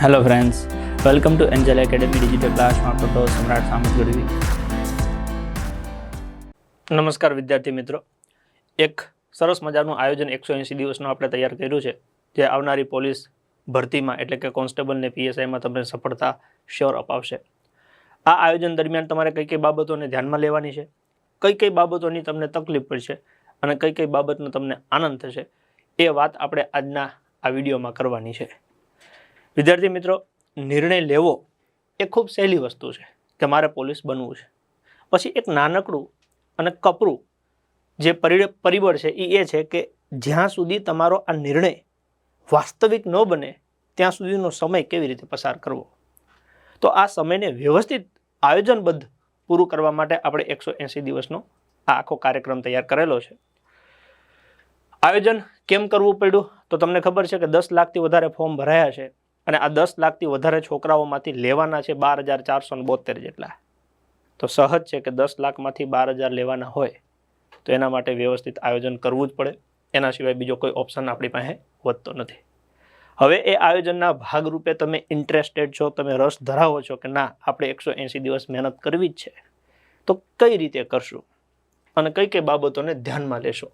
Hello friends welcome to angel academy digital ક્લાસમાં તો સમ્રાટ સામત ગઢવી નમસ્કાર, વિદ્યાર્થી મિત્રો. એક સરસ મજાનું આયોજન એકસો એંસી દિવસનું આપણે તૈયાર કર્યું છે, જે આવનારી પોલીસ ભરતીમાં એટલે કે કોન્સ્ટેબલ ને પીએસઆઈમાં તમને સફળતા શ્યોર અપાવશે. આ આયોજન દરમિયાન તમારે કઈ કઈ બાબતોને ધ્યાનમાં લેવાની છે, કઈ કઈ બાબતોની તમને તકલીફ પડશે અને કઈ કઈ બાબતનો તમને આનંદ થશે, એ વાત આપણે આજના આ વિડીયોમાં કરવાની છે. વિદ્યાર્થી મિત્રો, નિર્ણય લેવો એ ખૂબ સહેલી વસ્તુ છે કે મારે પોલીસ બનવું છે. પછી એક નાનકડું અને કપરું જે પરિ, પરિબળ છે એ એ છે કે જ્યાં સુધી તમારો આ નિર્ણય વાસ્તવિક ન બને, ત્યાં સુધીનો સમય કેવી રીતે પસાર કરવો. તો આ સમયને વ્યવસ્થિત આયોજનબદ્ધ પૂરું કરવા માટે આપણે એકસો એંસી દિવસનો આ આખો કાર્યક્રમ તૈયાર કરેલો છે. આયોજન કેમ કરવું પડ્યું? તો તમને ખબર છે કે દસ લાખથી વધારે ફોર્મ ભરાયા છે. અને આ દસ લાખથી વધારે છોકરાઓમાંથી લેવાના છે બાર હજાર ચારસો બોતેર જેટલા. તો સહજ છે કે દસ લાખમાંથી બાર હજાર લેવાના હોય, તો એના માટે વ્યવસ્થિત આયોજન કરવું જ પડે. એના સિવાય બીજો કોઈ ઓપ્શન આપણી પાસે વધતો નથી. હવે એ આયોજનના ભાગરૂપે તમે ઇન્ટરેસ્ટેડ છો, તમે રસ ધરાવો છો કે ના, આપણે એકસો એંસી દિવસ મહેનત કરવી જ છે, તો કઈ રીતે કરશું? અને કઈ કઈ બાબતોને ધ્યાનમાં લેશો?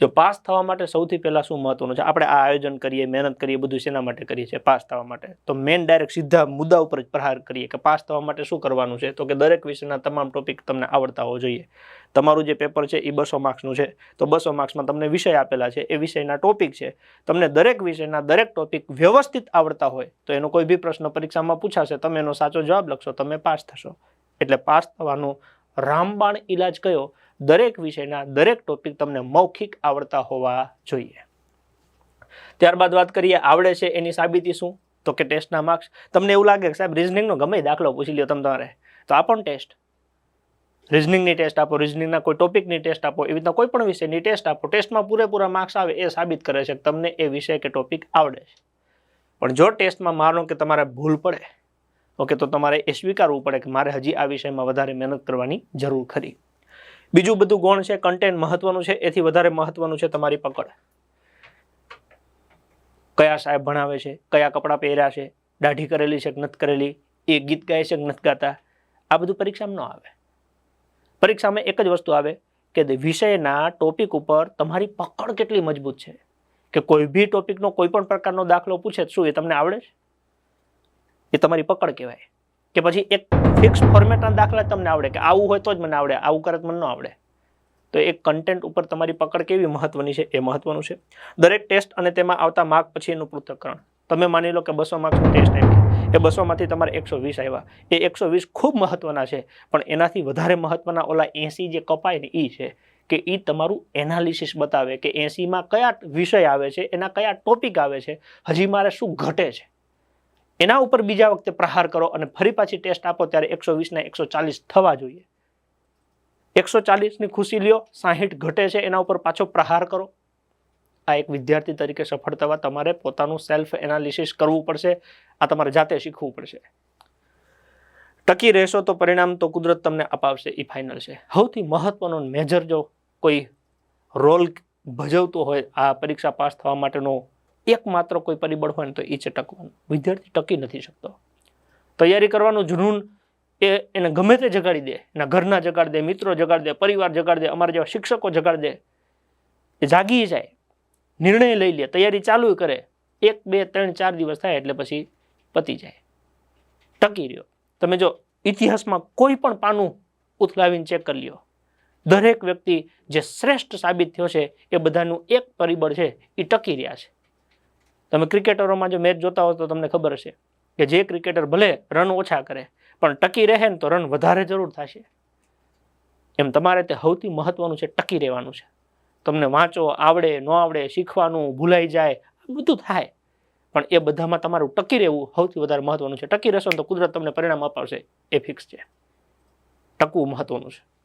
જો પાસ થવા માટે સૌથી પહેલાં શું મહત્વનું છે? આપણે આ આયોજન કરીએ, મહેનત કરીએ, બધું શેના માટે કરીએ છીએ? પાસ થવા માટે. તો મેન ડાયરેક્ટ સીધા મુદ્દા ઉપર જ પ્રહાર કરીએ કે પાસ થવા માટે શું કરવાનું છે? તો કે દરેક વિષયના તમામ ટોપિક તમને આવડતા હોવો જોઈએ. તમારું જે પેપર છે એ બસો માર્ક્સનું છે. તો બસો માર્ક્સમાં તમને વિષય આપેલા છે. એ વિષયના ટોપિક છે. તમને દરેક વિષયના દરેક ટોપિક વ્યવસ્થિત આવડતા હોય, તો એનો કોઈ બી પ્રશ્ન પરીક્ષામાં પૂછાશે, તમે એનો સાચો જવાબ લખશો, તમે પાસ થશો. એટલે પાસ થવાનો રામબાણ ઈલાજ કયો? દરેક વિષયના દરેક ટોપિક તમને મૌખિક આવડતા હોવા જોઈએ. ત્યારબાદ વાત કરીએ, આવડે છે એની સાબિતી શું? તો કે ટેસ્ટના માર્ક્સ તમને એવું લાગે કે સાહેબ રિઝનિંગનો ગમે દાખલો પૂછી લ્યો તમે તમારે. તો આ પણ ટેસ્ટ રિઝનિંગની ટેસ્ટ આપો રિઝનિંગના કોઈ ટોપિકની ટેસ્ટ આપો, એવી રીતના કોઈ પણ વિષયની ટેસ્ટ આપો ટેસ્ટમાં પૂરેપૂરા માર્ક્સ આવે એ સાબિત કરે છે કે તમને એ વિષય કે ટોપિક આવડે છે. પણ જો ટેસ્ટમાં માનો કે તમારે ભૂલ પડે, ઓકે, તો તમારે એ સ્વીકારવું પડે કે મારે હજી આ વિષયમાં વધારે મહેનત કરવાની જરૂર ખરી. બીજું બધું ગુણ છે કન્ટેન્ટ મહત્વનું છે, એથી વધારે મહત્વનું છે તમારી પકડ. કયા સાહેબ ભણાવે છે, કયા કપડાં પહેર્યા છે, દાઢી કરેલી છે કે નથી કરેલી, એ ગીત ગાય છે કે નથી ગાતા, આ બધું પરીક્ષામાં ન આવે. પરીક્ષામાં એક જ વસ્તુ આવે કે વિષયના ટોપિક ઉપર તમારી પકડ કેટલી મજબૂત છે. કે કોઈ બી ટોપિકનો કોઈ પણ પ્રકારનો દાખલો પૂછે શું એ તમને આવડે છે? એ તમારી પકડ કહેવાય. કે પછી એક ફિક્સ ફોર્મેટના દાખલા તમને આવડે કે આવું હોય તો જ મને આવડે, આવું કરે મને ન આવડે. તો એ કન્ટેન્ટ ઉપર તમારી પકડ કેવી મહત્વની છે? એ મહત્વનું છે. દરેક ટેસ્ટ અને તેમાં આવતા માર્ક પછી એનું પૃથ્થકરણ. તમે માની લો કે બસો માર્ક્સની ટેસ્ટ આવી એ બસોમાંથી તમારે એકસો વીસ આવ્યા એ એકસો વીસ ખૂબ મહત્વના છે, પણ એનાથી વધારે મહત્વના ઓલા એંસી જે કપાય ને એ છે કે એ તમારું એનાલિસિસ બતાવે કે એંસીમાં કયા વિષય આવે છે, એના કયા ટોપિક આવે છે, હજી મારે શું ઘટે છે? એના ઉપર બીજા વખતે પ્રહાર કરો અને ફરી પાછી ટેસ્ટ આપો ત્યારે એકસો વીસને એકસો ચાલીસ થવા જોઈએ. એકસો ચાલીસની ખુશી લ્યો, સાહીઠ ઘટે છે, એના ઉપર પાછો પ્રહાર કરો. આ એક વિદ્યાર્થી તરીકે સફળ થવા તમારે પોતાનું સેલ્ફ એનાલિસિસ કરવું પડશે, આ તમારે જાતે શીખવું પડશે. ટકી રહેશો તો પરિણામ તો કુદરત તમને અપાવશે એ ફાઇનલ છે. સૌથી મહત્વનો મેજર જો કોઈ રોલ ભજવતો હોય, આ પરીક્ષા પાસ થવા માટેનો એકમાત્ર કોઈ પરિબળ હોય ને તો એ છે ટકવાનું. વિદ્યાર્થી ટકી નથી શકતો. તૈયારી કરવાનું જુનૂન એ એને ગમે તે જગાડી દે, એના ઘરના જગાડી દે, મિત્રો જગાડી દે, પરિવાર જગાડી દે, અમારા જેવા શિક્ષકો જગાડી દે. એ જાગી જાય, નિર્ણય લઈ લે, તૈયારી ચાલુ કરે. એક, બે, ત્રણ, ચાર દિવસ થાય એટલે પછી પતી જાય. ટકી રહ્યો. તમે જો ઇતિહાસમાં કોઈ પણ પાનું ઉથલાવીને ચેક કરી લ્યો. દરેક વ્યક્તિ જે શ્રેષ્ઠ સાબિત થયો છે એ બધાનું એક પરિબળ છે, એ ટકી રહ્યા છે. તમે ક્રિકેટરોમાં જો મેચ જોતા હો તો તમને ખબર હશે કે જે ક્રિકેટર ભલે રન ઓછા કરે, પણ ટકી રહે ને તો રન વધારે જરૂર થશે. એમ તમારે તે સૌથી મહત્વનું છે ટકી રહેવાનું છે. તમને વાંચો, આવડે, ન આવડે, શીખવાનું, ભૂલાઈ જાય બધું થાય. પણ એ બધામાં તમારું ટકી રહેવું સૌથી વધારે મહત્વનું છે. ટકી રહેશો તો કુદરત તમને પરિણામ અપાવશે. એ ફિક્સ છે. ટકવું મહત્વનું છે.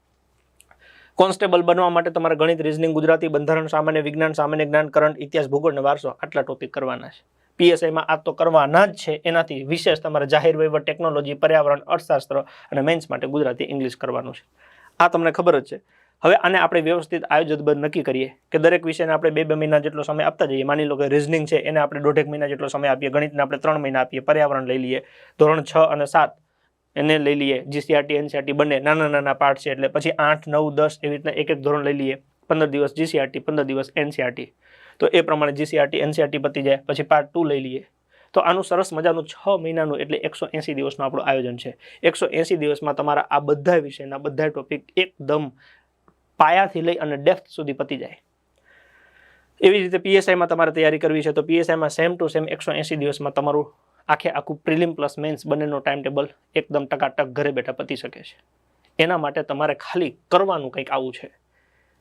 કોન્સ્ટેબલ બનવા માટે તમારે ગણિત રિઝનિંગ ગુજરાતી, બંધારણ, સામાન્ય વિજ્ઞાન, સામાન્ય જ્ઞાન, કરંટ, ઇતિહાસ, ભૂગોળ અને વારસો આટલા ટોપિક કરવાના છે. પીએસઆઈમાં આ તો કરવાના જ છે. એનાથી વિશેષ તમારે જાહેર વહીવટ ટેકનોલોજી પર્યાવરણ, અર્થશાસ્ત્ર અને મેન્સ માટે ગુજરાતી ઇંગ્લિશ કરવાનું છે. આ તમને ખબર જ છે. હવે આને આપણે વ્યવસ્થિત આયોજનબદ્ધ નક્કી કરીએ કે દરેક વિષયને આપણે બે બે મહિના જેટલો સમય આપતા જઈએ. માની લો કે રિઝનિંગ છે, એને આપણે દોઢેક મહિના જેટલો સમય આપીએ. ગણિતને આપણે ત્રણ મહિના આપીએ. પર્યાવરણ લઈ લઈએ. ધોરણ છ અને સાત એને લઈ લઈએ જીસીઆરટી એનસીઆરટી બંને નાના નાના પાર્ટ છે એટલે પછી આઠ, નવ, દસ એવી રીતના એક એક ધોરણ લઈ લઈએ. પંદર દિવસ જીસીઆરટી પંદર દિવસ એનસીઆરટી તો એ પ્રમાણે જીસીઆરટી એનસીઆરટી પતી જાય, પછી પાર્ટ ટુ લઈ લઈએ. તો આનું સરસ મજાનું છ મહિનાનું એટલે એકસો એંસી દિવસનું આપણું આયોજન છે. એકસો એંસી દિવસમાં તમારા આ બધા વિષયના, બધા ટોપિક એકદમ પાયાથી લઈ અને ડેપ્થ સુધી પતી જાય. એવી રીતે પીએસઆઈમાં તમારે તૈયારી કરવી છે, તો પીએસઆઈમાં સેમ ટુ સેમ એકસો એંસી દિવસમાં તમારું આખે આખું પ્રિલિમ પ્લસ મેન્સ બંનેનો ટાઈમ ટેબલ એકદમ ટકાટક ઘરે બેઠા પતી શકે છે. એના માટે તમારે ખાલી કરવાનું કંઈક આવું છે.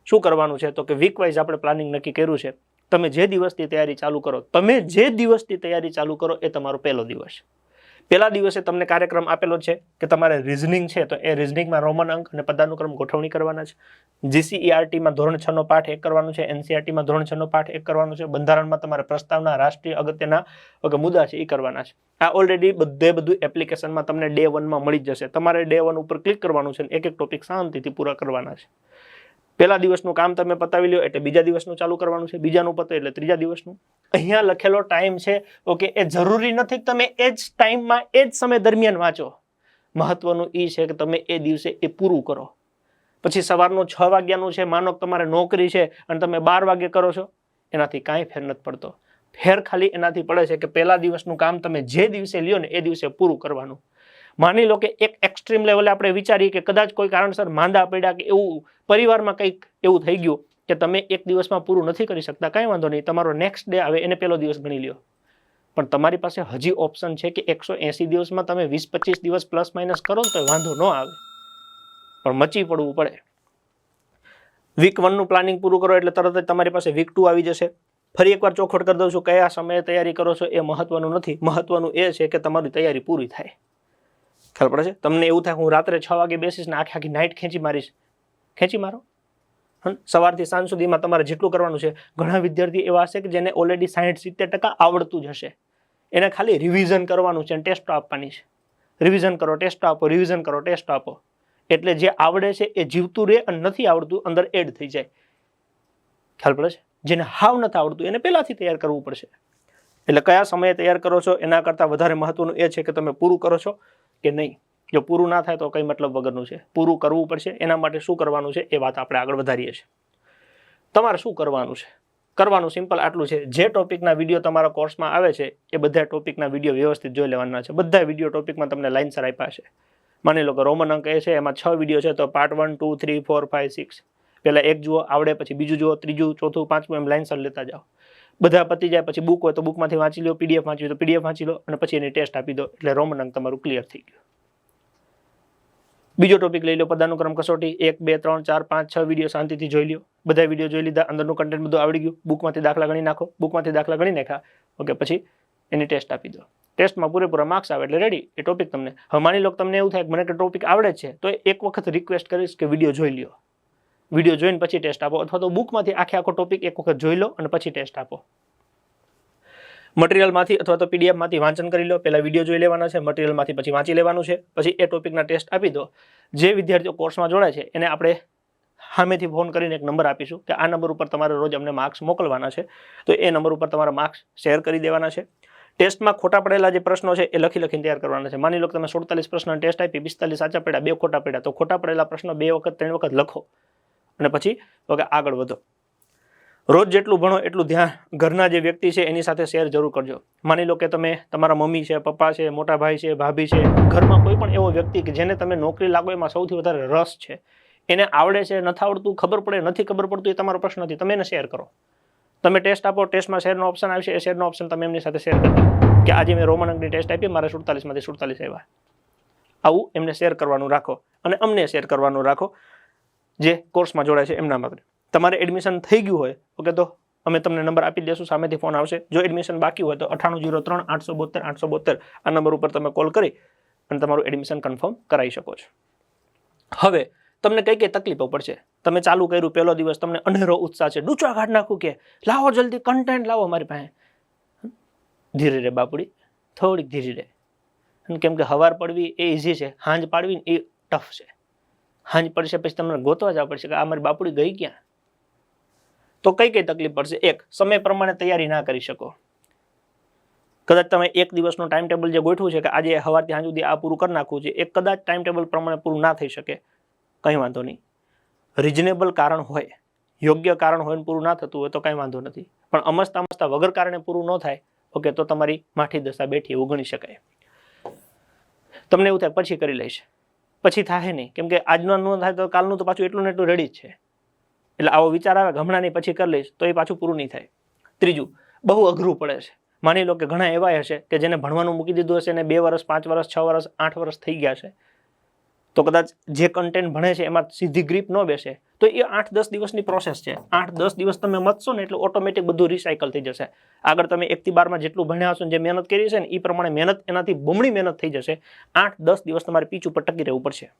શું કરવાનું છે? તો કે વીક વાઇઝ આપણે પ્લાનિંગ નક્કી કર્યું છે. તમે જે દિવસથી તૈયારી ચાલુ કરો, તમે જે દિવસથી તૈયારી ચાલુ કરો એ તમારો પહેલો દિવસ. પહેલા દિવસે તમને કાર્યક્રમ આપેલો છે કે તમારે રિઝનિંગ છે, તો એ રિઝનિંગમાં રોમન અંક અને પદાનુક્રમ ગોઠવણી કરવાના છે. જીસીઈઆરટીમાં ધોરણ છ નો પાઠ એક કરવાનો છે એનસીઆરટીમાં ધોરણ છ નો પાઠ એક કરવાનો છે, બંધારણમાં તમારે પ્રસ્તાવના, રાષ્ટ્રીય અગત્યના મુદ્દા છે એ કરવાના છે. આ ઓલરેડી બધે બધું એપ્લિકેશનમાં તમને ડે વનમાં મળી જશે. તમારે ડે વન ઉપર ક્લિક કરવાનું છે એક એક ટોપિક શાંતિથી પૂરા કરવાના છે. પહેલા દિવસનું કામ તમે પતાવી લ્યો, એટલે બીજા દિવસનું ચાલુ કરવાનું છે, બીજાનું પતે એટલે ત્રીજા દિવસનું. અહીંયા લખેલો ટાઈમ છે ઓકે એ જરૂરી નથી કે તમે એ જ ટાઈમમાં એ જ સમય દરમિયાન વાંચો. મહત્વનું એ છે કે તમે એ દિવસે એ પૂરું કરો. પછી સવારનું છ વાગ્યાનું છે, માનો તમારે નોકરી છે, અને તમે બાર વાગે કરો છો, એનાથી કાંઈ ફેર નથી પડતો. ફેર ખાલી એનાથી પડે છે કે પહેલા દિવસનું કામ તમે જે દિવસે લ્યો ને એ દિવસે પૂરું કરવાનું. માની લો કે એક એક્સ્ટ્રીમ લેવલે આપણે વિચારીએ કે કદાચ કોઈ કારણસર માંદા પડ્યા કે એવું પરિવારમાં કંઈક એવું થઈ ગયું કે તમે એક દિવસમાં પૂરું નથી કરી શકતા, કાંઈ વાંધો નહીં, તમારો નેક્સ્ટ ડે આવે, એને પહેલો દિવસ ગણી લ્યો. પણ તમારી પાસે હજી ઓપ્શન છે કે એકસો એંસી દિવસમાં તમે વીસ પચીસ દિવસ પ્લસ માઇનસ કરો તો વાંધો ન આવે. પણ મચી પડવું પડે. વીક વનનું પ્લાનિંગ પૂરું કરો એટલે તરત જ તમારી પાસે વીક ટુ આવી જશે. ફરી એકવાર ચોખવટ કરી દઉં છું, કયા સમયે તૈયારી કરો છો એ મહત્વનું નથી. મહત્વનું એ છે કે તમારી તૈયારી પૂરી થાય. ખ્યાલ પડે છે? તમને એવું થાય, હું રાત્રે છ વાગે બેસીશ ને આખી આખી નાઇટ ખેંચી મારીશ. ખેંચી મારો. હં સવારથી સાંજ સુધીમાં તમારે જેટલું કરવાનું છે, ઘણા વિદ્યાર્થી એવા હશે કે જેને ઓલરેડી સાઠ સિત્તેર ટકા આવડતું જ હશે. એને ખાલી રિવિઝન કરવાનું છે અને ટેસ્ટ આપવાની છે. રિવિઝન કરો ટેસ્ટ આપો રિવિઝન કરો ટેસ્ટ આપો. એટલે જે આવડે છે એ જીવતું રહે અને નથી આવડતું, અંદર એડ થઈ જાય. ખ્યાલ પડે છે? જેને હાવ નથી આવડતું, એને પહેલાંથી તૈયાર કરવું પડશે. એટલે કયા સમયે તૈયાર કરો છો? એના કરતાં વધારે મહત્વનું એ છે કે તમે પૂરું કરો છો. કે નહીં? જો પૂરું ના થાય તો કંઈ મતલબ વગરનું છે? પૂરું કરવું પડશે. એના માટે શું કરવાનું છે? એ વાત આપણે આગળ વધારીએ છીએ. તમારે શું કરવાનું છે? કરવાનું સિમ્પલ આટલું છે. જે ટોપિકના વીડિયો તમારા કોર્સમાં આવે છે, એ બધા ટોપિકના વીડિયો વ્યવસ્થિત જોઈ લેવાના છે. બધા વીડિયો ટોપિકમાં તમને લાઇનસર આપ્યા છે. માની લો કે રોમન અંક એ છે, એમાં છ વીડિયો છે, તો part one two three four five six પહેલાં એક જુઓ, આવડે પછી બીજું જુઓ, ત્રીજું, ચોથું, પાંચમું એમ લાઇનસર લેતા જાઓ. બધા પતી જાય પછી બુક હોય તો બુકમાંથી વાંચી લો પીડીએફ વાંચી તો પીડીએફ વાંચી લો અને પછી એની ટેસ્ટ આપી દો. એટલે રોમન અંક તમારું ક્લિયર થઈ ગયું. બીજો ટોપિક લઈ લો પદાનુક્રમ કસોટી. એક, બે, ત્રણ, ચાર, પાંચ, છ વીડિયો શાંતિથી જોઈ લો બધા વીડિયો જોઈ લીધા, અંદરનું કન્ટેન્ટ બધું આવડી ગયું. બુકમાંથી દાખલા ગણી નાખો બુકમાંથી દાખલા ગણી નાખ્યા. ઓકે પછી એની ટેસ્ટ આપી દો. ટેસ્ટમાં પૂરેપૂરા માર્ક્સ આવે એટલે રેડી એ ટોપિક તમને હવે માની લો તમને એવું થાય મને કે ટોપિક આવડે છે, તો એક વખત રિક્વેસ્ટ કરીશ કે વીડિયો જોઈ લ્યો. વીડિયો જોઈને પછી ટેસ્ટ આપો. અથવા તો બુકમાંથી આખે આખો ટોપિક એક વખત જોઈ લો અને પછી ટેસ્ટ આપો. મટીરિયલમાંથી અથવા તો પીડીએફમાંથી વાંચન કરી લો. પહેલાં વીડિયો જોઈ લેવાના છે મટીરિયલમાંથી પછી વાંચી લેવાનું છે. પછી એ ટોપિકના ટેસ્ટ આપી દો. જે વિદ્યાર્થીઓ કોર્સમાં જોડાય છે, એને આપણે સામેથી ફોન કરીને એક નંબર આપીશું કે આ નંબર ઉપર તમારે રોજ અમને માર્ક્સ મોકલવાના છે. તો એ નંબર ઉપર તમારા માર્ક્સ શેર કરી દેવાના છે. ટેસ્ટમાં ખોટા પડેલા જે પ્રશ્નો છે એ લખી લખીને તૈયાર કરવાના છે. માની લો તમે સુડતાલીસ પ્રશ્ન ટેસ્ટ આપી, પિસ્તાલીસ સાચા પડ્યા, બે ખોટા પડ્યા, તો ખોટા પડેલા પ્રશ્નો બે વખત, ત્રણ વખત લખો. અને પછી, ઓકે, આગળ વધો. રોજ જેટલું ભણો એટલું ધ્યાન ઘરના જે વ્યક્તિ છે એની સાથે શેર જરૂર કરજો. માની લો કે તમે તમારા મમ્મી છે, પપ્પા છે, મોટા ભાઈ છે, ભાભી છે, ઘરમાં કોઈ પણ એવો વ્યક્તિ કે જેને તમે નોકરી લાગો એમાં સૌથી વધારે રસ છે. એને આવડે છે, નથી આવડતું, ખબર પડે, નથી ખબર પડતું એ તમારો પ્રશ્ન નથી. તમે એને શેર કરો. તમે ટેસ્ટ આપો, ટેસ્ટમાં શેરનો ઓપ્શન આવશે એ શેરનો ઓપ્શન તમે એમની સાથે શેર કરો કે આજે મેં રોમન ટેસ્ટ આપી, મારે સુડતાલીસમાંથી સુડતાલીસ આવ્યા. આવું એમને શેર કરવાનું રાખો અને અમને શેર કરવાનું રાખો. જે કોર્સમાં જોડાય છે એમના માટે. તમારે એડમિશન થઈ ગયું હોય ઓકે તો અમે તમને નંબર આપી દઈશું સામેથી ફોન આવશે. જો એડમિશન બાકી હોય તો અઠાણું જીરો ત્રણ, આઠસો બોતેર આઠસો બોતેર આ નંબર ઉપર તમે કોલ કરી અને તમારું એડમિશન કન્ફર્મ કરાવી શકો છો. હવે, તમને કઈ કઈ તકલીફો પડશે? તમે ચાલુ કર્યું પહેલો દિવસ, તમને અનેરો ઉત્સાહ છે ડૂચા કાઢ નાખું કે, લાવો જલ્દી કન્ટેન્ટ લાવો મારી પાસે. ધીરે રે બાપડી, થોડીક ધીરે રે કેમ કે હવાર પડવી એ ઇઝી છે, હાંજ પાડવી એ ટફ છે. હાંજ પડશે, પછી તમને ગોતવા જવા પડશે કે આ મારી બાપુડી ગઈ ક્યાં? તો કઈ કઈ તકલીફ પડશે? એક, સમય પ્રમાણે તૈયારી ના કરી શકો. કદાચ તમે એક દિવસનું ટાઈમ ટેબલ જે ગોઠવું છે કે આજે સવારથી સાંજ સુધી આ પૂરું કરી નાખવું છે, એ કદાચ ટાઈમ ટેબલ પ્રમાણે પૂરું ના થઈ શકે. કંઈ વાંધો નહીં. રિઝનેબલ કારણ હોય, યોગ્ય કારણ હોય ને પૂરું ના થતું હોય તો કંઈ વાંધો નથી. પણ અમસ્તા અમસ્તા વગર કારણે પૂરું ન થાય, ઓકે, તો તમારી માઠી દશા બેઠી, એવું ગણી શકાય. તમને એવું થાય, પછી કરી લઈશ. પછી થાય નહીં. કેમ કે આજનું ન થાય તો કાલનું તો પાછું એટલું ને એટલું રેડી જ છે. એટલે આવો વિચાર આવે ગમણા નહીં પછી કરી લઈશ, તો એ પાછું પૂરું નહીં થાય. ત્રીજું, બહુ અઘરું પડે છે. માની લો કે ઘણા એવા હશે કે જેને ભણવાનું મૂકી દીધું હશે ને બે વર્ષ પાંચ વર્ષ છ વર્ષ આઠ વર્ષ થઈ ગયા છે તો કદાચ જે કન્ટેન્ટ ભણે છે એમાં સીધી ગ્રીપ ન બેસે. તો એ આઠ દસ દિવસની પ્રોસેસ છે. આઠ દસ દિવસ તમે મતશો ને એટલે ઓટોમેટિક બધું રિસાયકલ થઈ જશે. આગળ તમે એકથી બારમાં જેટલું ભણ્યા હશો ને જે મહેનત કરી છે ને એ પ્રમાણે મહેનત એનાથી બમણી મહેનત થઈ જશે. આઠ દસ દિવસ તમારે પીચ ઉપર ટકી રહેવું પડશે.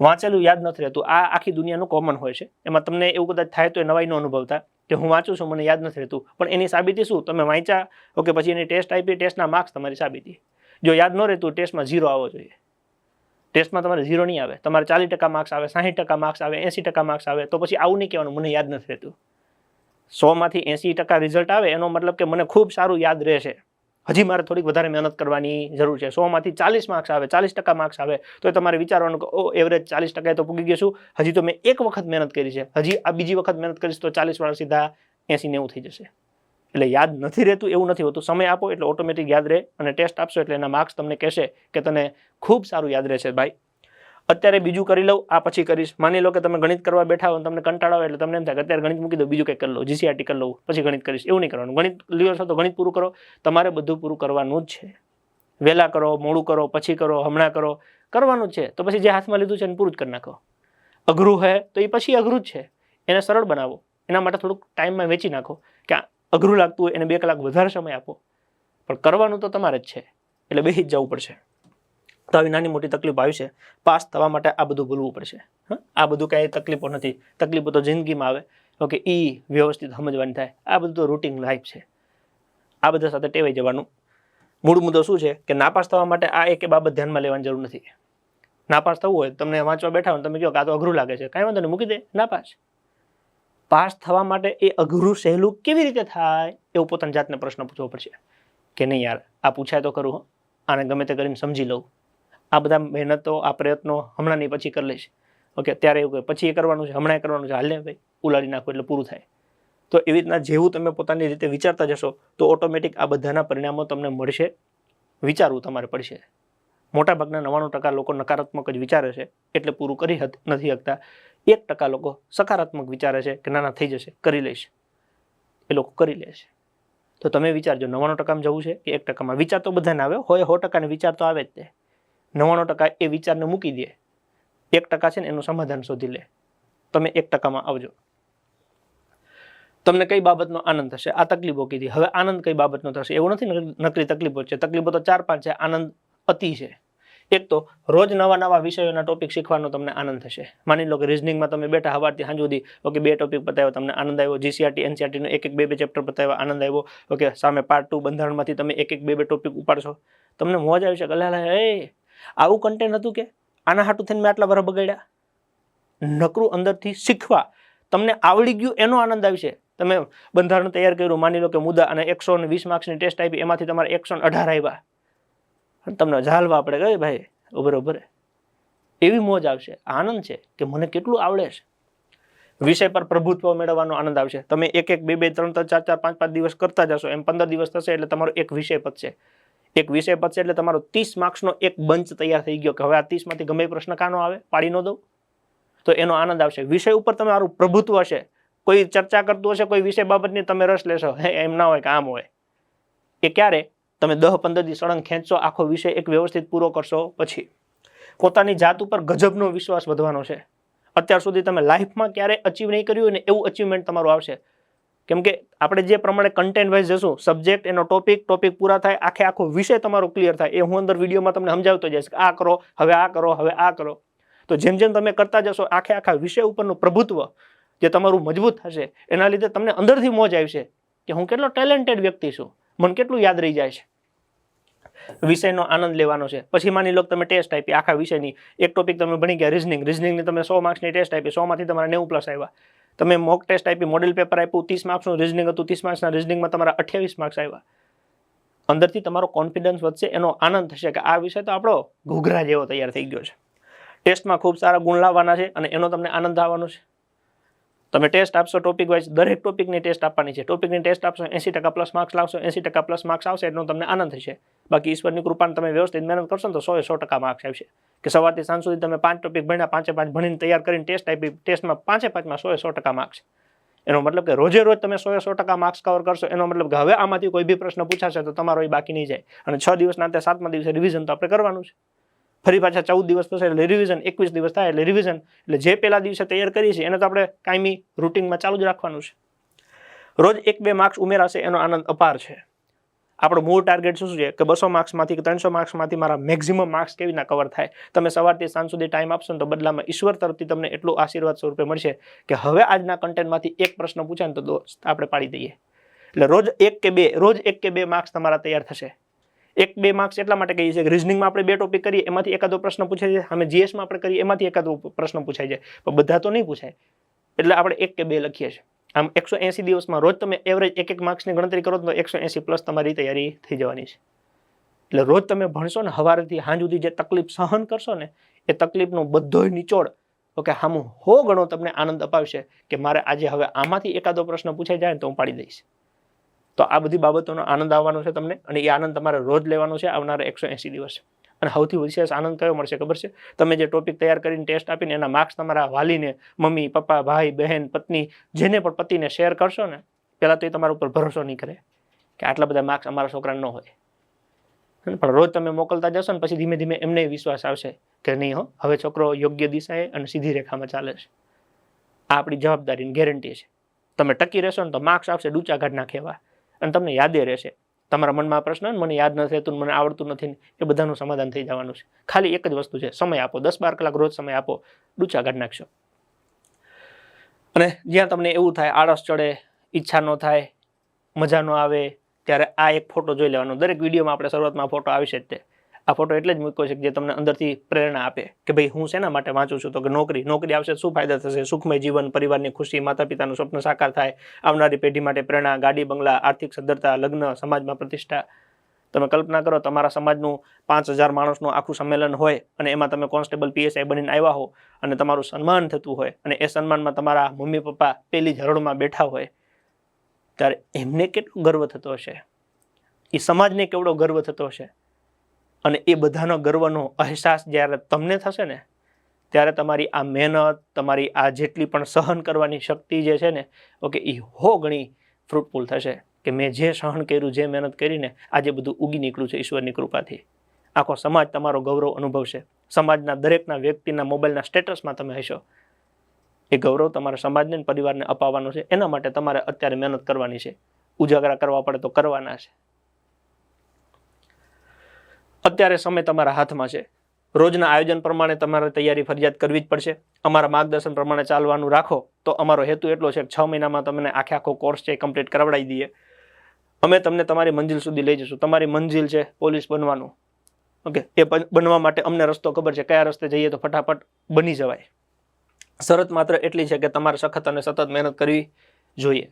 વાંચેલું યાદ નથી રહેતું. આ આખી દુનિયાનું કોમન હોય છે. એમાં તમને એવું કદાચ થાય તો એ નવાઈ ન અનુભવતા કે હું વાંચું છું, મને યાદ નથી રહેતું. પણ એની સાબિતી શું? તમે વાંચ્યા? ઓકે, પછી એની ટેસ્ટ આપી ટેસ્ટના માર્ક્સ તમારી સાબિતી. જો યાદ ન રહેતું ટેસ્ટમાં ઝીરો આવવો જોઈએ. ટેસ્ટમાં તમારે ઝીરો નહીં આવે. તમારે ચાલીસ ટકા માર્ક્સ આવે, સાહીઠ ટકા માર્ક્સ આવે, એંસી ટકા માર્ક્સ આવે, તો પછી આવું નહીં કહેવાનું. મને યાદ નથી રહેતું. સોમાંથી એંસી ટકા રિઝલ્ટ આવે, એનો મતલબ કે મને ખૂબ સારું યાદ રહેશે. હજી મારે થોડીક વધારે મહેનત કરવાની જરૂર છે. સોમાંથી ચાલીસ માર્ક્સ આવે, ચાલીસ ટકા માર્ક્સ આવે, તો તમારે વિચારવાનું કે, ઓ એવરેજ ચાલીસ ટકાએ તો પૂગી ગયું હજી તો મેં એક વખત મહેનત કરી છે. હજી આ બીજી વખત મહેનત કરીશ તો ચાલીસ વાળા સીધા એંસી નેવું થઈ જશે. એટલે યાદ નથી રહેતું, એવું નથી હોતું. સમય આપો એટલે ઓટોમેટિક યાદ રહે અને ટેસ્ટ આપશો એટલે એના માર્ક્સ તમને કહેશે કે તને ખૂબ સારું યાદ રહેશે ભાઈ. અત્યારે બીજું કરી લઉં, આ પછી કરીશ. માની લો કે તમે ગણિત કરવા બેઠા હો તમને કંટાળો એટલે તમને એમ થાય કે અત્યારે ગણિત મૂકી દો બીજું કંઈક કરી લો જીસીઆરટી કરી લઉં, પછી ગણિત કરીશ. એવું નહીં કરવાનું. ગણિત લ્યો છો તો ગણિત પૂરું કરો. તમારે બધું પૂરું કરવાનું જ છે. વહેલા કરો, મોડું કરો, પછી કરો, હમણાં કરો. કરવાનું જ છે. તો પછી જે હાથમાં લીધું છે એને પૂરું જ કરી નાખો. અઘરું છે તો એ પછી અઘરું જ છે. એને સરળ બનાવો. એના માટે થોડુંક ટાઈમમાં વેચી નાખો. કે અઘરું લાગતું હોય એને બે કલાક વધારે સમય આપો. પણ કરવાનું તો તમારે જ છે. એટલે બેસી જ જવું પડશે. તો આવી નાની મોટી તકલીફ આવી છે. પાસ થવા માટે આ બધું ભૂલવું પડશે. હા? આ બધું કાંઈ તકલીફો નથી. તકલીફો તો જિંદગીમાં આવે. ઓકે એ વ્યવસ્થિત સમજવાની થાય. આ બધું તો રૂટીન લાઈફ છે. આ બધા સાથે ટેવાઈ જવાનું. મૂળ મુદ્દો શું છે? કે નાપાસ થવા માટે આ એક બાબત ધ્યાનમાં લેવાની જરૂર નથી. નાપાસ થવું હોય તમને વાંચવા બેઠા હોય તમે કહો કે આ તો અઘરું લાગે છે. કાંઈ વાંધો નહીં, મૂકી દે. નાપાસ. પાસ થવા માટે એ અઘરું સહેલું કેવી રીતે થાય એવું પોતાની જાતને પ્રશ્ન પૂછવો પડશે. કે નહીં યાર, આ પૂછાય તો કરું. આને ગમે તે કરીને સમજી લઉં. આ બધા મહેનતો, આ પ્રયત્નો હમણાં નહીં, પછી કરી લઈશ. ઓકે, ત્યારે એવું કહે, પછી એ કરવાનું છે, હમણાં એ કરવાનું છે. હાલ ને ભાઈ ઉલાડી નાખો એટલે પૂરું થાય. તો એવી રીતના જેવું તમે પોતાની રીતે વિચારતા જશો, તો ઓટોમેટિક આ બધાના પરિણામો તમને મળશે. વિચારવું તમારે પડશે. મોટાભાગના નવ્વાણું ટકા લોકો નકારાત્મક જ વિચારે છે, એટલે પૂરું કરી નથી શકતા એક ટકા લોકો સકારાત્મક વિચારે છે કે ના ના થઈ જશે, કરી લઈશ. એ લોકો કરી લે છે. તો તમે વિચારજો, નવ્વાણું ટકામાં જવું છે કે એક ટકામાં? વિચાર તો બધાને આવે હોય સો ટકાને વિચાર તો આવે જ તે. નવ્વાણું ટકા એ વિચારને મૂકી દે. એક ટકા છે ને એનું સમાધાન શોધી લે. તમે એક ટકામાં આવજો. તમને કઈ બાબતનો આનંદ થશે? આ તકલીફો કીધી. હવે આનંદ કઈ બાબતનો થશે? એવું નથી નક- નકરી તકલીફો છે. તકલીફો તો ચાર પાંચ છે. આનંદ અતિ છે. એક તો રોજ નવા નવા વિષયોના ટોપિક શીખવાનો તમને આનંદ થશે. માની લો કે રિઝનિંગમાં તમે બેઠા હવારથી સાંજ સુધી ઓકે બે ટોપિક બતાવ્યો તમને આનંદ આવ્યો જીસીઆરટી એનસીઆરટીનો એક એક બે બે ચેપ્ટર બતાવ્યો આનંદ આવ્યો ઓકે સામે પાર્ટ ટુ બંધારણમાંથી તમે એક એક બે બે ટોપિક ઉપાડશો. તમને મોજ આવી છે કે લે લે, એ આવું કન્ટેન્ટ હતું કે આના હાટું થઈને મેં આટલા વર બગાડ્યા? નકરું અંદરથી શીખવા. તમને આવડી ગયું એનો આનંદ આવશે તમે બંધારણ તૈયાર કર્યું માની લો કે મુદ્દા અને એકસો ને વીસ માર્ક્સની ટેસ્ટ આપી એમાંથી તમારે એકસો અઢાર આવ્યા તમને ઝાલવા પડે કે ભાઈ, ઉભરે ઉભરે. એવી મોજ આવશે, આનંદ છે કે મને કેટલું આવડે છે. વિષય પર પ્રભુત્વ મેળવવાનો આનંદ આવશે. તમે એક એક, બે બે, ત્રણ ત્રણ, ચાર ચાર, પાંચ પાંચ દિવસ કરતા જશો, એમ પંદર દિવસ થશે એટલે તમારો એક વિષય પતશે. એક વિષય પતશે એટલે તમારો ત્રીસ માર્ક્સનો એક બંચ તૈયાર થઈ ગયો કે હવે આ ત્રીસમાંથી ગમે પ્રશ્ન કાનો આવે, પાડી ન દઉં. તો એનો આનંદ આવશે. વિષય ઉપર તમારું પ્રભુત્વ હશે. કોઈ ચર્ચા કરતું હશે, કોઈ વિષય બાબતની તમે રસ લેશો. હે, એમ ના હોય કે આમ હોય. એ ક્યારે? તમે દહ પંદર દી સળંગ ખેંચશો, આખો વિષય એક વ્યવસ્થિત પૂરો કરશો પછી. પોતાની જાત ઉપર ગજબનો વિશ્વાસ વધવાનો છે. અત્યાર સુધી તમે લાઈફમાં ક્યારે અચીવ નહીં કર્યું ને એવું અચીવમેન્ટ તમારું આવશે. કેમ કે આપણે જે પ્રમાણે કન્ટેન્ટ વાઇઝ જશું સબ્જેક્ટ એનો ટોપિક ટોપિક પૂરા થાય, આખે આખો વિષય તમારો ક્લિયર થાય. એ હું અંદર વિડીયોમાં તમને સમજાવતો જઈશ આ કરો, હવે આ કરો, હવે આ કરો. તો જેમ જેમ તમે કરતા જશો, આખે આખા વિષય ઉપરનું પ્રભુત્વ જે તમારું મજબૂત થશે, એના લીધે તમને અંદરથી મોજ આવશે કે હું કેટલો ટેલેન્ટેડ વ્યક્તિ છું. મને કેટલું યાદ રહી જાય છે. વિષયનો આનંદ લેવાનો છે. પછી માની લો તમે ટેસ્ટ આપી, આખા વિષયની એક ટોપિક તમે ભણી ગયા રિઝનિંગ રિઝનિંગની તમે સો માર્ક્સની ટેસ્ટ આપી, સોમાંથી તમારા નેવું પ્લસ આવ્યા. તમે મોક ટેસ્ટ આપી મોડેલ પેપર આપ્યું, ત્રીસ માર્ક્સનું રિઝનિંગ હતું, ત્રીસ માર્ક્સના રિઝનિંગમાં તમારા અઠ્યાવીસ માર્ક્સ આવ્યા. અંદરથી તમારો કોન્ફિડન્સ વધશે, એનો આનંદ થશે કે આ વિષય તો આપણો ઘૂઘરા જેવો તૈયાર થઈ ગયો છે. ટેસ્ટમાં ખૂબ સારા ગુણ લાવવાના છે અને એનો તમને આનંદ આવવાનો છે. તમે ટેસ્ટ આપશો ટોપિક વાઇઝ દરેક ટોપિકની ટેસ્ટ આપવાની છે. ટોપિકની ટેસ્ટ આપશો એંસી ટકા પ્લસ માર્ક્સ લાવશો એંસી ટકા પ્લસ માર્ક્સ આવશે એનો તમને આનંદ થશે. બાકી ઈશ્વરની કૃપાને તમે વ્યવસ્થિત મહેનત કરશો તો સો એ સો ટકા માર્ક્સ આવશે. કે સવારથી સાંજ સુધી તમે પાંચ ટોપિક ભણ્યા, પાંચે પાંચ ભણીને તૈયાર કરીને ટેસ્ટ આપી ટેસ્ટમાં પાંચે પાંચમાં સો એ સો ટકા માર્ક્સ એનો મતલબ કે રોજે રોજ તમે સો એ સો ટકા માર્ક્સ કવર કરશો, એનો મતલબ કે હવે આમાંથી કોઈ બી પ્રશ્ન પૂછાશે તો તમારો એ બાકી નહીં જાય. અને છ દિવસના અંતે સાતમા દિવસે રિવિઝન તો આપણે કરવાનું છે. ફરી પાછા ચૌદ દિવસ થશે એટલે રિવિઝન એકવીસ દિવસ થાય એટલે રિવિઝન એટલે જે પહેલા દિવસે તૈયાર કરીએ છીએ એને તો આપણે કાયમી રૂટિનમાં ચાલુ જ રાખવાનું છે. રોજ એક બે માર્ક્સ ઉમેરાશે, એનો આનંદ અપાર છે. આપણો મૂળ ટાર્ગેટ શું છે? કે બસો માર્ક્સમાંથી કે ત્રણસો માર્ક્સમાંથી મારા મેક્ઝિમમ માર્ક્સ કેવી રીતના કવર થાય? તમે સવારથી સાંજ સુધી ટાઈમ આપશો ને તો બદલામાં ઈશ્વર તરફથી તમને એટલું આશીર્વાદ સ્વરૂપે મળશે કે હવે આજના કન્ટેન્ટમાંથી એક પ્રશ્ન પૂછાય ને તો દોસ્ત, આપણે પાડી દઈએ. એટલે રોજ એક કે બે, રોજ એક કે બે માર્ક્સ તમારા તૈયાર થશે. એક, બે માર્ક્સ એટલા માટે કહીએ છીએ કે રિઝનિંગમાં આપણે બે ટોપિક કરીએ, એમાંથી એકાદો પ્રશ્ન પૂછાય છે અમે જીએસમાં આપણે કરીએ, એમાંથી એકાદો પ્રશ્ન પૂછાય છે. પણ બધા તો નહીં પૂછાય. એટલે આપણે એક કે બે લખીએ છીએ. આમ એકસો એંસી દિવસમાં રોજ તમે એવરેજ એક એક માર્ક્સની ગણતરી કરો તો એકસો એંસી પ્લસ તમારી તૈયારી થઈ જવાની છે. એટલે રોજ તમે ભણશો ને સવારેથી સાંજ સુધી જે તકલીફ સહન કરશો ને, એ તકલીફનો બધોય નિચોડ, ઓકે, હામું હો ગણો તમને આનંદ અપાવશે કે મારે આજે હવે આમાંથી એકાદો પ્રશ્ન પૂછાઈ જાય તો હું પાડી દઈશ. તો આ બધી બાબતોનો આનંદ આવવાનો છે તમને અને એ આનંદ તમારે રોજ લેવાનો છે આવનારા એકસો એંસી દિવસ. અને સૌથી વિશેષ આનંદ કયો મળશે ખબર છે? તમે જે ટોપિક તૈયાર કરીને ટેસ્ટ આપીને એના માર્ક્સ તમારા વાલીને, મમ્મી, પપ્પા, ભાઈ, બહેન, પત્ની, જેને પણ પતિને શેર કરશો ને, પહેલાં તો એ તમારા ઉપર ભરોસો નહીં કરે કે આટલા બધા માર્ક્સ અમારા છોકરાને ન હોય. પણ રોજ તમે મોકલતા જશો ને, પછી ધીમે ધીમે એમને વિશ્વાસ આવશે કે નહીં હો, હવે છોકરો યોગ્ય દિશાએ અને સીધી રેખામાં ચાલે છે. આ આપણી જવાબદારીની ગેરંટી છે. તમે ટકી રહેશો ને તો માર્ક્સ આવશે ડૂચા કાઢ નાખે એવા અને તમને યાદે રહેશે. તમારા મનમાં પ્રશ્ન મને યાદ નથી રહેતું મને આવડતું નથી એ બધાનું સમાધાન થઈ જવાનું છે. ખાલી એક જ વસ્તુ છે, સમય આપો. દસ બાર કલાક રોજ સમય આપો. ડૂચા કાઢી નાખશો. અને જ્યાં તમને એવું થાય, આળસ ચડે, ઈચ્છા ન થાય, મજા ન આવે, ત્યારે આ એક ફોટો જોઈ લેવાનો. દરેક વિડીયોમાં આપણે શરૂઆતમાં ફોટો આવશે જ તે. આ ફોટો એટલે જ મૂક્યો છે કે જે તમને અંદરથી પ્રેરણા આપે કે ભાઈ હું શેના માટે વાંચું છું? તો કે નોકરી. નોકરી આવશે શું ફાયદા થશે? સુખમય જીવન, પરિવારની ખુશી માતા પિતાનું સ્વપ્ન સાકાર થાય, આવનારી પેઢી માટે પ્રેરણા, ગાડી, બંગલા, આર્થિક સદ્ધરતા, લગ્ન, સમાજમાં પ્રતિષ્ઠા. તમે કલ્પના કરો, તમારા સમાજનું પાંચ હજાર માણસનું આખું સંમેલન હોય અને એમાં તમે કોન્સ્ટેબલ પીએસઆઈ બનીને આવ્યા હો અને તમારું સન્માન થતું હોય અને એ સન્માનમાં તમારા મમ્મી, પપ્પા પેલી ઝરણમાં બેઠા હોય, ત્યારે એમને કેટલો ગર્વ થતો હશે? એ સમાજને કેવડો ગર્વ થતો હશે? અને એ બધાનો ગર્વનો અહેસાસ જ્યારે તમને થશે ને, ત્યારે તમારી આ મહેનત, તમારી આ જેટલી પણ સહન કરવાની શક્તિ જે છે ને, ઓકે એ હો ઘણી ફ્રૂટફુલ થશે કે મેં જે સહન કર્યું, જે મહેનત કરીને આજે બધું ઉગી નીકળ્યું છે ઈશ્વરની કૃપાથી. આખો સમાજ તમારો ગૌરવ અનુભવશે. સમાજના દરેકના વ્યક્તિના મોબાઈલના સ્ટેટસમાં તમે હશો. એ ગૌરવ તમારા સમાજને પરિવારને અપાવવાનો છે. એના માટે તમારે અત્યારે મહેનત કરવાની છે. ઉજાગરા કરવા પડે તો કરવાના છે. અત્યારે સમય તમારા હાથમાં છે. રોજના આયોજન પ્રમાણે તમારે તૈયારી ફરજિયાત કરવી જ પડશે. અમારા માર્ગદર્શન પ્રમાણે ચાલવાનું રાખો તો અમારો હેતુ એટલો છે કે છ મહિનામાં તમને આખે આખો કોર્સ છે કમ્પ્લીટ કરાવડાવી દઈએ. અમે તમને તમારી મંજિલ સુધી લઈ જઈશું. તમારી મંજિલ છે પોલીસ બનવાનું. ઓકે? એ બન- બનવા માટે અમને રસ્તો ખબર છે. કયા રસ્તે જઈએ તો ફટાફટ બની જવાય. શરત માત્ર એટલી છે કે તમારે સખત અને સતત મહેનત કરવી જોઈએ.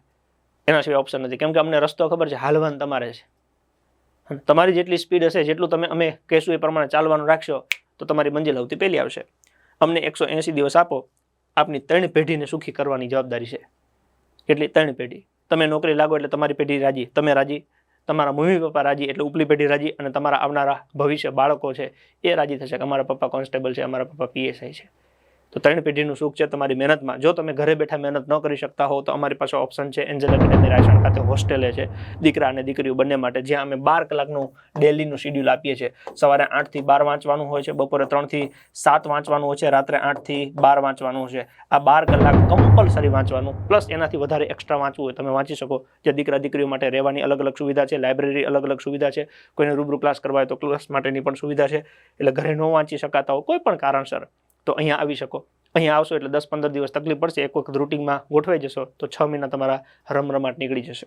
એના સિવાય ઓપ્શન નથી. કેમ કે અમને રસ્તો ખબર છે, હાલવાન તમારે છે. તમારી જેટલી સ્પીડ હશે, જેટલું તમે અમે કહેશું એ પ્રમાણે ચાલવાનું રાખશો, તો તમારી મંજિલ આવતી પહેલી આવશે. અમને એકસો એંસી દિવસ આપો, આપની ત્રણ પેઢીને સુખી કરવાની જવાબદારી છે. એટલી ત્રણ પેઢી. તમે નોકરી લાગો એટલે તમારી પેઢી રાજી, તમે રાજી. તમારા મમ્મી પપ્પા રાજી એટલે ઉપલી પેઢી રાજી અને તમારા આવનારા ભવિષ્ય બાળકો છે એ રાજી થશે. કે અમારા પપ્પા કોન્સ્ટેબલ છે, અમારા પપ્પા પીએસઆઈ છે. તો ત્રણ પેઢીનું સુખ છે તમારી મહેનતમાં. જો તમે ઘરે બેઠા મહેનત ન કરી શકતા હો, તો અમારી પાસે ઓપ્શન છે એન્જલ એકેડેમી રાયસણ ખાતે હોસ્ટેલે છે. દીકરા અને દીકરીઓ બંને માટે જ્યાં અમે બાર કલાકનું ડેલીનું શિડ્યુલ આપીએ છીએ. સવારે આઠથી બાર વાંચવાનું હોય છે, બપોરે ત્રણથી સાત વાંચવાનું હોય છે, રાત્રે આઠથી બાર વાંચવાનું છે. આ બાર કલાક કમ્પલસરી વાંચવાનું પ્લસ એનાથી વધારે એક્સ્ટ્રા વાંચવું હોય, તમે વાંચી શકો. જે દીકરા દીકરીઓ માટે રહેવાની અલગ અલગ સુવિધા છે લાઇબ્રેરી અલગ અલગ સુવિધા છે. કોઈને રૂબરૂ ક્લાસ કરવા હોય તો ક્લાસ માટેની પણ સુવિધા છે. એટલે ઘરે ન વાંચી શકાતા હોય કોઈ પણ કારણસર. તો અહીંયા આવી શકો. અહીંયા આવશો એટલે દસ પંદર દિવસ તકલીફ પડશે. એક વખત રૂટિંગમાં ગોઠવાઈ જશો તો છ મહિના તમારા રમરમાટ નીકળી જશે.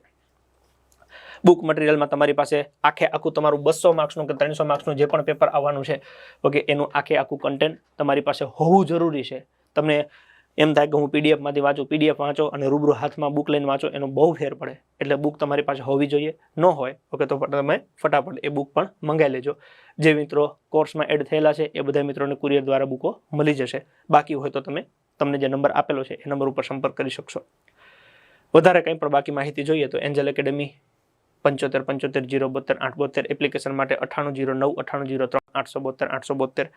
બુક મટીરિયલમાં તમારી પાસે આખે આખું તમારું બસો માર્ક્સનું કે ત્રણસો માર્ક્સનું જે પણ પેપર આવવાનું છે ઓકે એનું આખે આખું કન્ટેન્ટ તમારી પાસે હોવું જરૂરી છે. તમને એમ થાય કે હું પીડીએફમાંથી વાંચું, પીડીએફ વાંચો અને રૂબરૂ હાથમાં બુક લઈને વાંચો, એનો બહુ ફેર પડે. એટલે બુક તમારી પાસે હોવી જોઈએ. ન હોય, ઓકે, તો તમે ફટાફટ એ બુક પણ મંગાવી લેજો. જે મિત્રો કોર્સમાં એડ થયેલા છે, એ બધા મિત્રોને કુરિયર દ્વારા બુકો મળી જશે. બાકી હોય તો તમે, તમને જે નંબર આપેલો છે, એ નંબર ઉપર સંપર્ક કરી શકશો. વધારે કંઈ પણ બાકી માહિતી જોઈએ તો એન્જલ એકેડમી પંચોતેર પંચોતેર, જીરો બોતેર, આઠ બોતેર એપ્લિકેશન માટે અઠાણું જીરો નવ અઠાણું જીરો ત્રણ, આઠસો બોતેર આઠસો બોતેર.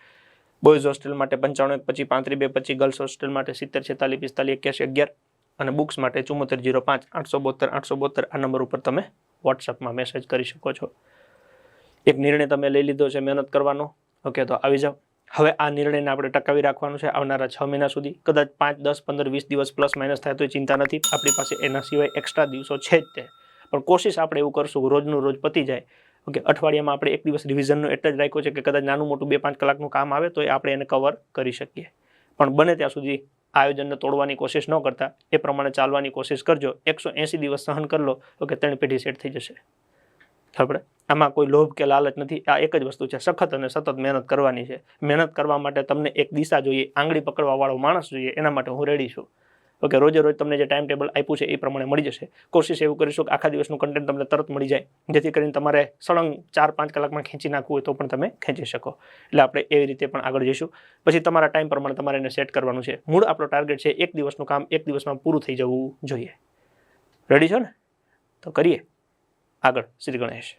બોયઝ હોસ્ટેલ માટે પંચાણું એક પચીસ પાંત્રીસ બે પચી ગર્લ્સ હોસ્ટેલ માટે સિત્તેર, છેતાલીસ, પિસ્તાલીસ, એક્યાસી, અગિયાર અને બુક્સ માટે ચુમ્મોતેર જીરો, પાંચ, આઠસો બોતેર આઠસો બોતેર આ નંબર ઉપર તમે વોટ્સઅપમાં મેસેજ કરી શકો છો. એક નિર્ણય તમે લઈ લીધો છે મહેનત કરવાનો. ઓકે તો આવી જાઓ. હવે આ નિર્ણયને આપણે ટકાવી રાખવાનું છે આવનારા છ મહિના સુધી. કદાચ પાંચ, દસ, પંદર, વીસ દિવસ પ્લસ માઇનસ થાય તો ચિંતા નથી. આપણી પાસે એના સિવાય એક્સ્ટ્રા દિવસો છે જ તે. પણ કોશિશ આપણે એવું કરશું, રોજનું રોજ પતી જાય. ઓકે, અઠવાડિયામાં આપણે એક દિવસ રિવિઝનનો એટલે જ રાખ્યો છે કે કદાચ નાનું મોટું બે પાંચ કલાકનું કામ આવે તો એ આપણે એને કવર કરી શકીએ. પણ બને ત્યાં સુધી આયોજનને તોડવાની કોશિશ ન કરતા, એ પ્રમાણે ચાલવાની કોશિશ કરજો. એકસો એંસી દિવસ સહન કરી લો કે ત્રણ પેઢી સેટ થઈ જશે. આપણે આમાં કોઈ લોભ કે લાલચ નથી. આ એક જ વસ્તુ છે. સખત અને સતત મહેનત કરવાની છે. મહેનત કરવા માટે તમને એક દિશા જોઈએ, આંગળી પકડવાવાળો માણસ જોઈએ, એના માટે હું રેડી છું. ઓકે, રોજે રોજ તમને જે ટાઈમ ટેબલ આપ્યું છે એ પ્રમાણે મળી જશે. કોશિશ એવું કરીશું કે આખા દિવસનું કન્ટેન્ટ તમને તરત મળી જાય, જેથી કરીને તમારે સળંગ ચાર પાંચ કલાકમાં ખેંચી નાખવું હોય તો પણ તમે ખેંચી શકો. એટલે આપણે એવી રીતે પણ આગળ જઈશું. પછી તમારા ટાઈમ પ્રમાણે તમારે એને સેટ કરવાનું છે. મૂળ આપણો ટાર્ગેટ છે એક દિવસનું કામ, એક દિવસમાં પૂરું થઈ જવું જોઈએ. રેડી છો ને? તો કરીએ. આગળ, શ્રી ગણેશ.